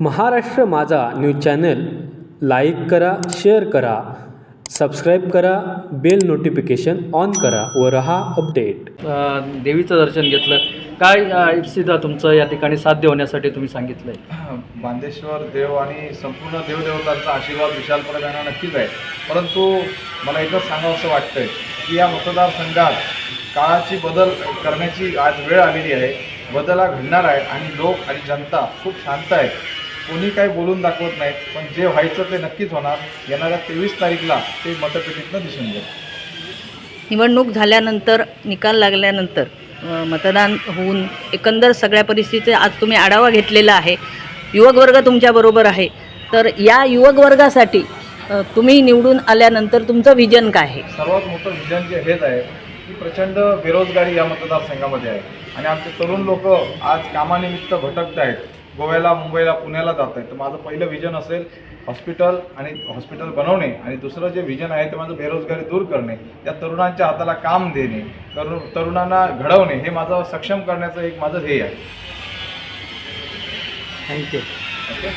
Maharashtra Majha news channel like करा share करा subscribe करा बेल नोटिफिकेशन ऑन करा व रहा अपडेट. देवीचं दर्शन घेतलं. काय अ, इप्सित तुमचं या ठिकाणी साध्य होण्यासाठी तुम्ही सांगितलं आहे बांदेश्वर देव आणि संपूर्ण देवदेवतांचा आशीर्वाद विशाल प्रमाणात नक्कीच आहे. परंतु मला एकच सांगावं असं वाटतंय की या मतदारसंघात काळाची बदल करण्याची आज वेळ आलेली आहे. बदला घडणार आहे आणि लोक आणि जनता खूप शांत आहेत. कोणी काही बोलून दाखवत नाहीत पण जे व्हायचं ते नक्कीच होणार. येणाऱ्या तेवीस तारीखला ते मतपेटीतनं दिसून येईल. निवडणूक झाल्यानंतर निकाल लागल्यानंतर मतदान होऊन एकंदर सगळ्या परिस्थितीचा आज तुम्ही आढावा घेतलेला आहे. युवक वर्ग तुमच्याबरोबर आहे. तर या युवक वर्गासाठी तुम्ही निवडून आल्यानंतर तुमचं विजन काय आहे? सर्वात मोठं विजन जे हेच आहे की प्रचंड बेरोजगारी या मतदारसंघामध्ये आहे. आणि आमचे तरुण लोक आज कामानिमित्त भटकत आहेत गोव्याला मुंबईला पुण्याला जात आहेत. तर माझं पहिलं विजन असेल हॉस्पिटल आणि हॉस्पिटल बनवणे आणि दुसरं जे विजन आहे ते माझं बेरोजगारी दूर करणे त्या तरुणांच्या हाताला काम देणे तरुण तरुणांना घडवणे हे माझं सक्षम करण्याचं एक माझं ध्येय आहे. Thank you okay